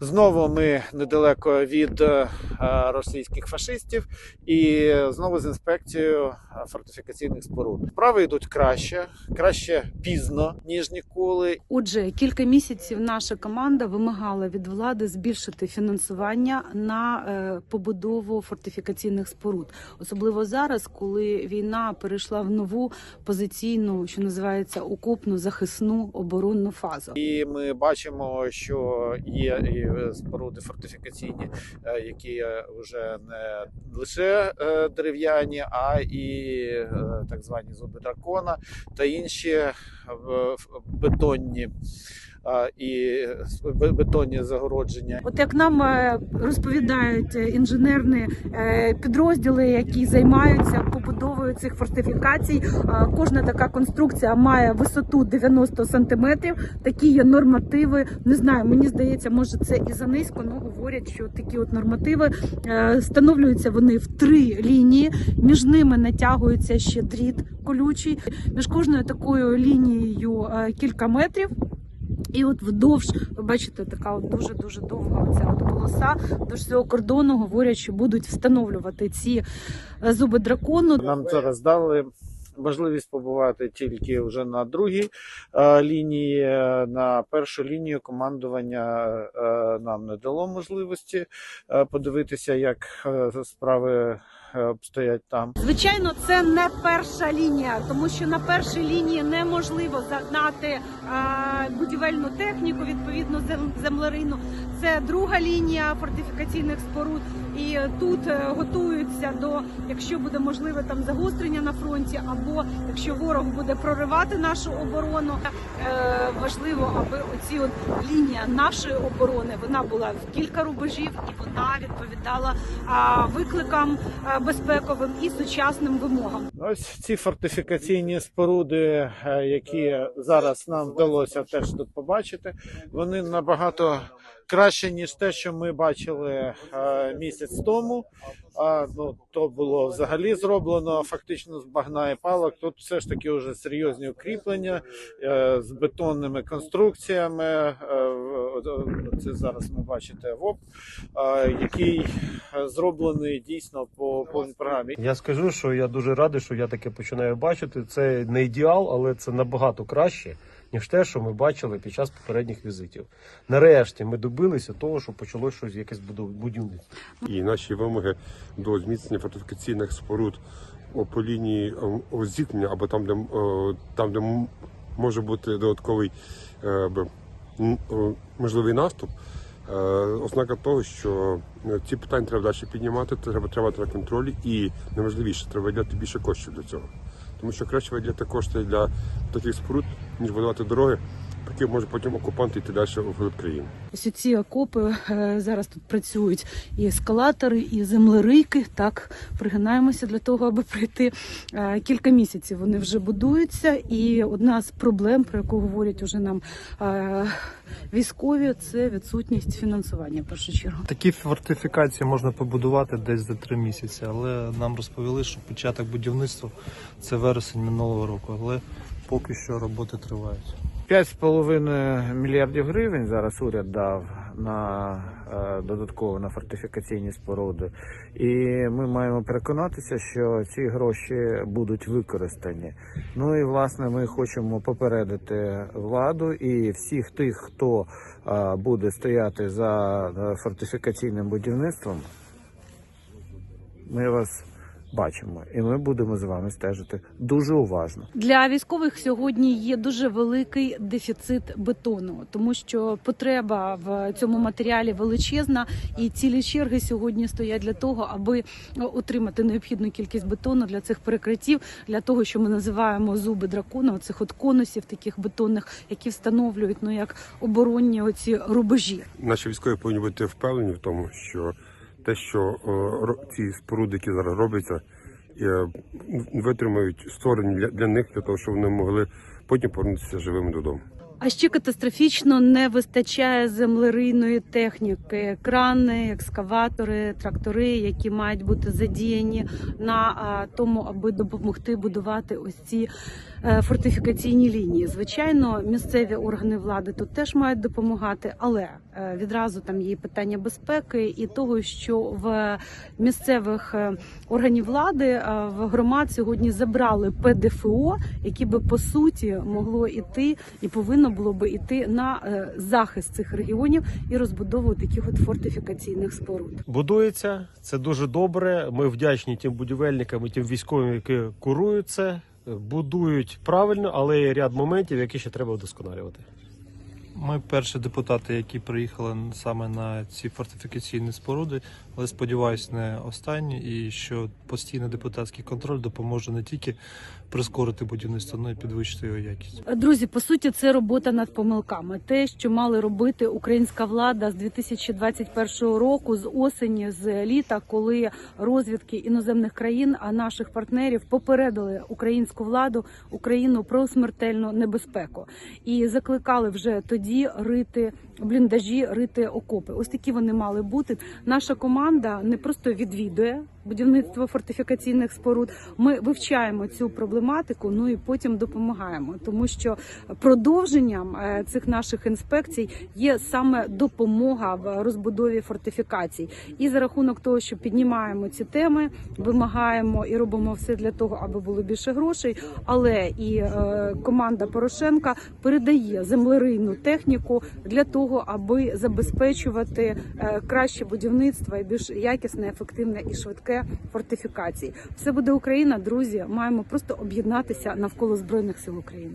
Знову ми недалеко від е, російських фашистів, і знову з інспекцією е, фортифікаційних споруд. Справи йдуть краще, краще пізно ніж ніколи. Отже, кілька місяців наша команда вимагала від влади збільшити фінансування на е, побудову фортифікаційних споруд, особливо зараз, коли війна перейшла в нову позиційну, що називається окопну захисну оборонну фазу. І ми бачимо, що є і споруди фортифікаційні, е, вже не лише е, дерев'яні, а і е, так звані зуби дракона та інші е, бетонні і бетонні загородження. От як нам е, розповідають е, інженерні е, підрозділи, які займаються побудовою цих фортифікацій, кожна така конструкція має висоту 90 сантиметрів. Такі є нормативи. Не знаю, мені здається, може це і занизько, але говорять, що такі от нормативи встановлюються вони в три лінії. Між ними натягується ще дріт колючий. Між кожною такою лінією кілька метрів. І от вдовж, ви бачите, така от дуже дуже довга оця от полоса. Вдовж цього кордону говорять, що будуть встановлювати ці е, зуби дракону. Нам зараз дали можливість побувати тільки вже на другій е, лінії. Е, На першу лінію командування е, нам не дало можливості е, подивитися, як е, справи е, обстоять там. Звичайно, це не перша лінія, тому що на першій лінії неможливо загнати е, будівельну техніку, відповідно зем- землерину. Це друга лінія фортифікаційних споруд, і тут е, готуються до, якщо буде можливе там загострення на фронті, або якщо ворог буде проривати нашу оборону. Е, важливо, аби оці от лінія нашої оборони вона була в кілька рубежів і вона відповідала викликам безпековим і сучасним вимогам. Ось ці фортифікаційні споруди, е, які зараз нам вдалося теж тут побачити, вони набагато краще, ніж те, що ми бачили е, місяць тому. А, ну, то було взагалі зроблено фактично з багна і палок. Тут все ж таки вже серйозні укріплення е, з бетонними конструкціями. Е, це зараз ви бачите ВОП, який зроблений дійсно по повній програмі. Я скажу, що я дуже радий, що я таке починаю бачити. Це не ідеал, але це набагато краще, ніж те, що ми бачили під час попередніх візитів. Нарешті ми добилися того, що почалося щось якесь будівництво. і наші вимоги до зміцнення фортифікаційних споруд по лінії зіткнення або там, де, там, де може бути додатковий е, можливий наступ. е, Ознака того, що е, ці питання треба далі піднімати, треба тримати на контролі і найважливіше, треба виділяти більше коштів для цього. Тому що краще виділяти кошти для таких споруд, ніж будувати дороги, по яких може потім окупанти йти далі в глиб країни. Ось ці окопи е, зараз тут працюють і ескалатори, і землерийки. Так пригинаємося для того, аби пройти. Е, Кілька місяців вони вже будуються. І одна з проблем, про яку говорять уже нам е, військові, це відсутність фінансування в першу чергу. Такі фортифікації можна побудувати десь за три місяці, але нам розповіли, що початок будівництва це вересень минулого року, але поки що роботи тривають. 5,5 мільярдів гривень зараз уряд дав на е, додатково на фортифікаційні споруди, і ми маємо переконатися, що ці гроші будуть використані. Ну і власне ми хочемо попередити владу і всіх тих, хто е, буде стояти за е, фортифікаційним будівництвом. Ми вас бачимо, і ми будемо з вами стежити дуже уважно. Для військових сьогодні є дуже великий дефіцит бетону, тому що потреба в цьому матеріалі величезна, і цілі черги сьогодні стоять для того, аби отримати необхідну кількість бетону для цих перекриттів, для того, що ми називаємо зуби дракона, оцих от конусів таких бетонних, які встановлюють ну як оборонні оці рубежі. Наші військові повинні бути впевнені в тому, що те, що е, ці споруди, які зараз робляться, витримують витримають створені для, для них, для того, щоб вони могли потім повернутися живими додому. А ще катастрофічно не вистачає землерийної техніки, крани, екскаватори, трактори, які мають бути задіяні на тому, аби допомогти будувати ось ці е, фортифікаційні лінії. Звичайно, місцеві органи влади тут теж мають допомагати, але е, відразу там є питання безпеки і того, що в місцевих е, органів влади в громад сьогодні забрали ПДФО, які би по суті могло іти і повинно було би іти на е, захист цих регіонів і розбудову таких от фортифікаційних споруд. Будується, це дуже добре. Ми вдячні тим будівельникам і тим військовим, які курують це. Будують правильно, але є ряд моментів, які ще треба вдосконалювати. Ми перші депутати, які приїхали саме на ці фортифікаційні споруди, але сподіваюся, не останні, і що постійний депутатський контроль допоможе не тільки прискорити будівництво, але й підвищити його якість. Друзі, по суті, це робота над помилками. Те, що мали робити українська влада з 2021 року, з осені, з літа, коли розвідки іноземних країн, а наших партнерів попередили українську владу, Україну про смертельну небезпеку і закликали вже тоді рити бліндажі, рити окопи. Ось такі вони мали бути. Наша команда не просто відвідує будівництво фортифікаційних споруд. Ми вивчаємо цю проблематику, ну і потім допомагаємо, тому що продовженням е, цих наших інспекцій є саме допомога в розбудові фортифікацій. І за рахунок того, що піднімаємо ці теми, вимагаємо і робимо все для того, аби було більше грошей. Але і е, команда Порошенка передає землерийну техніку для того, аби забезпечувати е, краще будівництво і більш якісне, ефективне і швидке фортифікації. Все буде Україна, друзі. Маємо просто об'єднатися навколо збройних сил України.